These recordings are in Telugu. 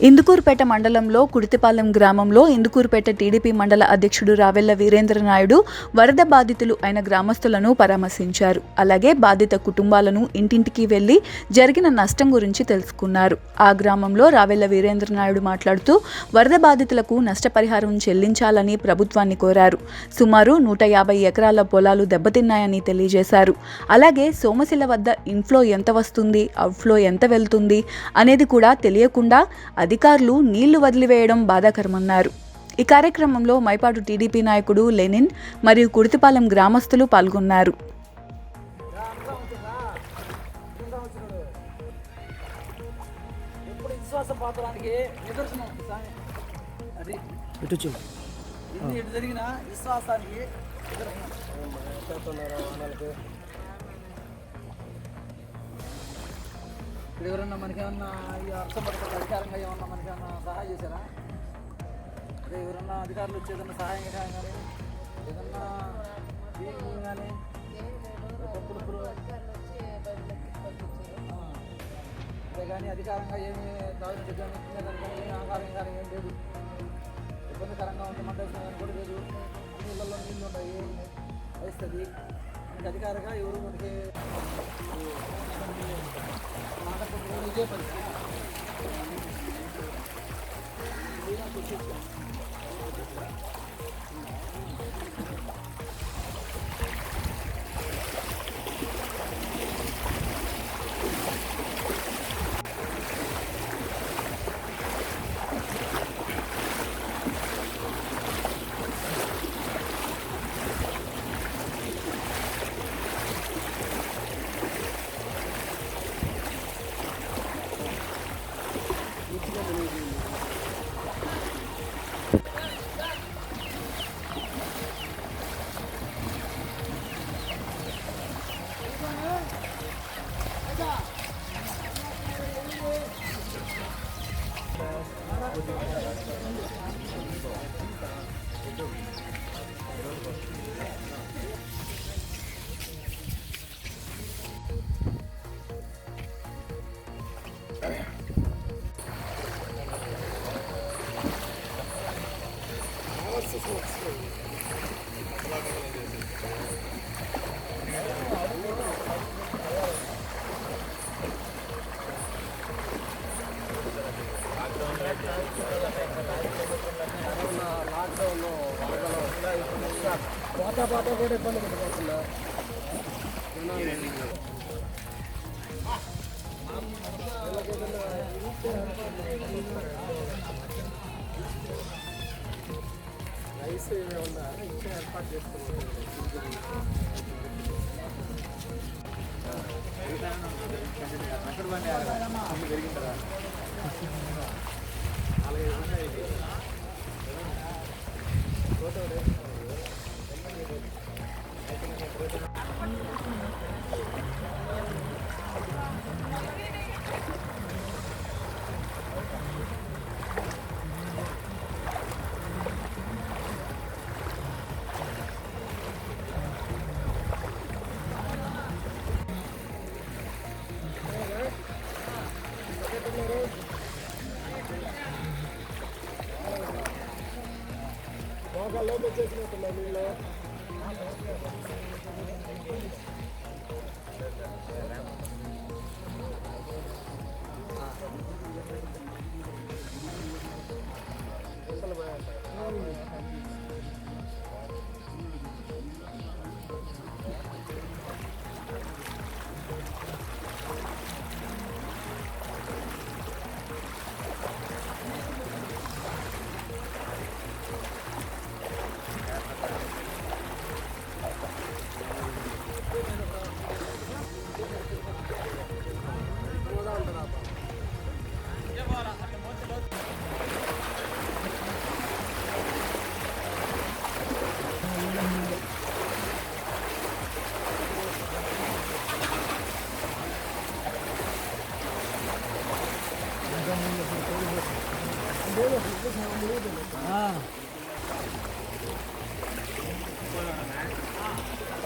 ఇందుకూరుపేట మండలంలో కుడితిపాలెం గ్రామంలో ఇందుకూరుపేట టీడీపీ మండల అధ్యక్షుడు రావెల్ల వీరేంద్ర నాయుడు వరద బాధితులు అయిన గ్రామస్తులను పరామర్శించారు. అలాగే బాధిత కుటుంబాలను ఇంటింటికి వెళ్ళి జరిగిన నష్టం గురించి తెలుసుకున్నారు. ఆ గ్రామంలో రావెల్ల వీరేంద్ర నాయుడు మాట్లాడుతూ వరద బాధితులకు నష్టపరిహారం చెల్లించాలని ప్రభుత్వాన్ని కోరారు. సుమారు నూట యాభై ఎకరాల పొలాలు దెబ్బతిన్నాయని తెలియజేశారు. అలాగే సోమశిల వద్ద ఇన్ఫ్లో ఎంత వస్తుంది అవుట్ఫ్లో ఎంత వెళ్తుంది అనేది కూడా తెలియకుండా అధికారులు నీళ్ళు వదిలివేయడం బాధాకరమన్నారు. ఈ కార్యక్రమంలో మైపాటు టీడీపీ నాయకుడు లెనిన్ మరియు కుడితిపాలెం గ్రామస్తులు పాల్గొన్నారు. ఎప్పుడు నిదర్శనం ఎవరన్నా మనకేమన్నా ఈ అర్థం పడుతుంది అధికారంగా ఏమన్నా మనకేమన్నా సహాయం చేశారా? అదే ఎవరన్నా అధికారులు వచ్చి ఏదన్నా సహాయం కానీ ఏదన్నా కానీ డబ్బులు ఇప్పుడు అదే కానీ అధికారంగా ఏమి దాదాపు కానీ ఏమి ఆహారం కానీ ఏం లేదు. ఇబ్బందికరంగా ఉంది మంట కూడా లేదు. నీళ్ళల్లో నీళ్ళు ఉన్నాయి వస్తుంది ಅಧಿಕಾರಕ್ಕೆ ಇವರು ಮಟ್ಟಿಗೆ ನಾಟಕ ಪರಿಸ್ಥಿತಿ ಖುಷಿ 아, 알았어, 좋았어. పోతా పోతా కూడా ఇబ్బంది పడిపోతున్నా రైస్ ఏమన్నా ఇంకా ఏర్పాటు చేసుకున్నాం బాగా లోపల చేసినట్టున్నా నీళ్ళు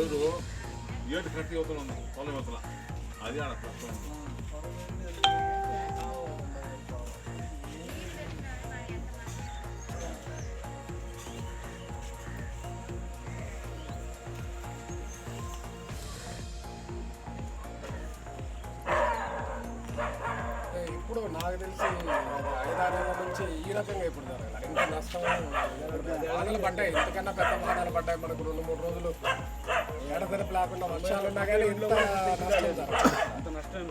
ఏడు ఏడు కట్టి యువతలు ఉంది. పొలం యువతల అది ఆడ ప్రస్తుతం ఇప్పుడు నాకు తెలిసి ఐదారేళ్ళ నుంచి ఈ రకంగా ఇప్పుడు జరగాలి. ఇంత నష్టం బాధలు పడ్డాయి. ఇంతకన్నా పెద్ద బాధలు పడ్డాయి మనకు రెండు మూడు రోజులు. ఎడతెరపు లేకుండా వర్షాలు ఉన్నా కానీ నష్టం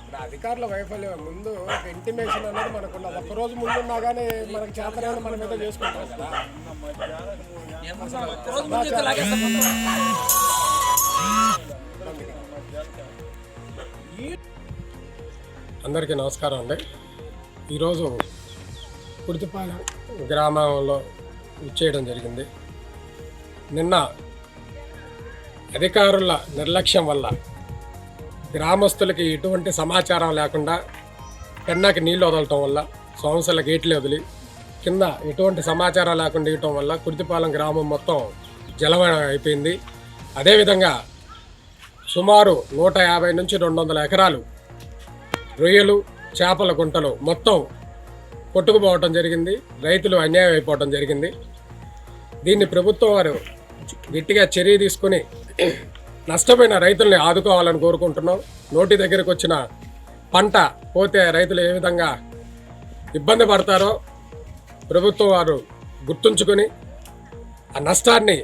ఇప్పుడు అధికారుల వైఫల్యం ముందు ఒక ఇంటిమేషన్ అనేది మనకు ఉన్నది ఒక్క రోజు ముందు ఉన్నా కానీ మనకు చేతనైనా మనం ఏదో చేసుకుంటాం కదా. అందరికీ నమస్కారం అండి. ఈరోజు కుర్తిపాలెం గ్రామంలో చేయడం జరిగింది. నిన్న అధికారుల నిర్లక్ష్యం వల్ల గ్రామస్తులకి ఎటువంటి సమాచారం లేకుండా పెన్నాకి నీళ్ళు వదలటం వల్ల సోమసల గేట్లు వదిలి కింద ఎటువంటి సమాచారం లేకుండా ఇవ్వటం వల్ల కుర్తిపాలెం గ్రామం మొత్తం జలమయం అయిపోయింది. అదేవిధంగా సుమారు నూట యాభై నుంచి రెండు వందల ఎకరాలు రొయ్యలు చేపల గుంటలు మొత్తం కొట్టుకుపోవటం జరిగింది. రైతులు అన్యాయం అయిపోవటం జరిగింది. దీన్ని ప్రభుత్వం వారు గట్టిగా చర్య తీసుకుని నష్టపోయిన రైతుల్ని ఆదుకోవాలని కోరుకుంటున్నాం. నోటి దగ్గరకు వచ్చిన పంట పోతే రైతులు ఏ విధంగా ఇబ్బంది పడతారో ప్రభుత్వం వారు గుర్తుంచుకొని ఆ నష్టాన్ని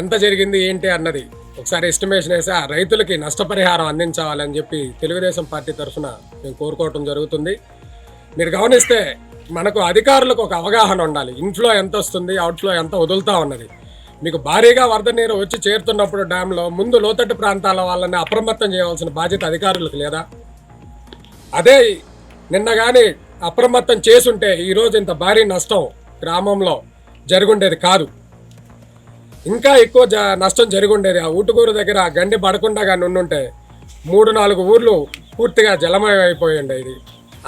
ఎంత జరిగింది ఏంటి అన్నది ఒకసారి ఎస్టిమేషన్ వేసి ఆ రైతులకి నష్టపరిహారం అందించాలని చెప్పి తెలుగుదేశం పార్టీ తరఫున మేము కోరుకోవటం జరుగుతుంది. మీరు గమనిస్తే మనకు అధికారులకు ఒక అవగాహన ఉండాలి. ఇన్ఫ్లో ఎంత వస్తుంది అవుట్ఫ్లో ఎంత వదులుతా ఉన్నది. మీకు భారీగా వరద నీరు వచ్చి చేరుతున్నప్పుడు డ్యాంలో ముందు లోతట్టు ప్రాంతాల వాళ్ళని అప్రమత్తం చేయవలసిన బాధ్యత అధికారులకు లేదా? అదే నిన్న కానీ అప్రమత్తం చేసుంటే ఈరోజు ఇంత భారీ నష్టం గ్రామంలో జరుగుండేది కాదు. ఇంకా ఎక్కువ జ నష్టం జరుగుండేది. ఆ ఊటుకూరు దగ్గర గండి పడకుండా కానీ ఉండుంటే మూడు నాలుగు ఊర్లు పూర్తిగా జలమయం అయిపోయి ఉండేది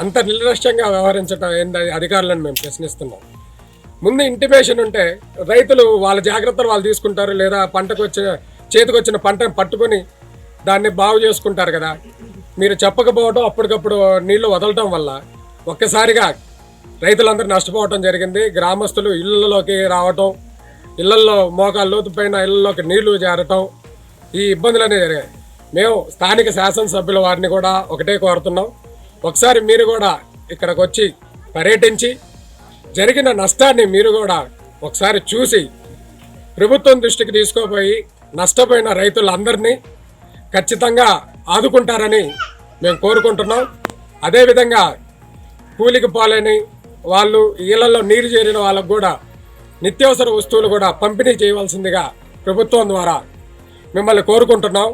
అంత నిర్లక్ష్యంగా వ్యవహరించడం ఏందని అధికారులను మేము ప్రశ్నిస్తున్నాం. ముందు ఇంటిమేషన్ ఉంటే రైతులు వాళ్ళ జాగ్రత్తలు వాళ్ళు తీసుకుంటారు లేదా పంటకు వచ్చిన చేతికి వచ్చిన పంటను పట్టుకొని దాన్ని బాగు చేసుకుంటారు కదా. మీరు చెప్పకపోవడం అప్పటికప్పుడు నీళ్ళు వదలటం వల్ల ఒక్కసారిగా రైతులందరూ నష్టపోవటం జరిగింది. గ్రామస్తులు ఇళ్ళలోకి రావటం ఇళ్ళల్లో మోకాలు లోతు పైన ఇళ్ళలోకి నీళ్ళు చేరటం ఈ ఇబ్బందులు అనేవి జరిగాయి. మేము స్థానిక శాసనసభ్యుల వారిని కూడా ఒకటే కోరుతున్నాం. ఒకసారి మీరు కూడా ఇక్కడికి వచ్చి పర్యటించి జరిగిన నష్టాన్ని మీరు కూడా ఒకసారి చూసి ప్రభుత్వం దృష్టికి తీసుకోపోయి నష్టపోయిన రైతులందరినీ ఖచ్చితంగా ఆదుకుంటారని మేము కోరుకుంటున్నాం. అదేవిధంగా కూలికి పోలేని వాళ్ళు ఇళ్ళలో నీరు చేరిన వాళ్ళకు కూడా నిత్యావసర వస్తువులు కూడా పంపిణీ చేయవలసిందిగా ప్రభుత్వం ద్వారా మిమ్మల్ని కోరుకుంటున్నాం.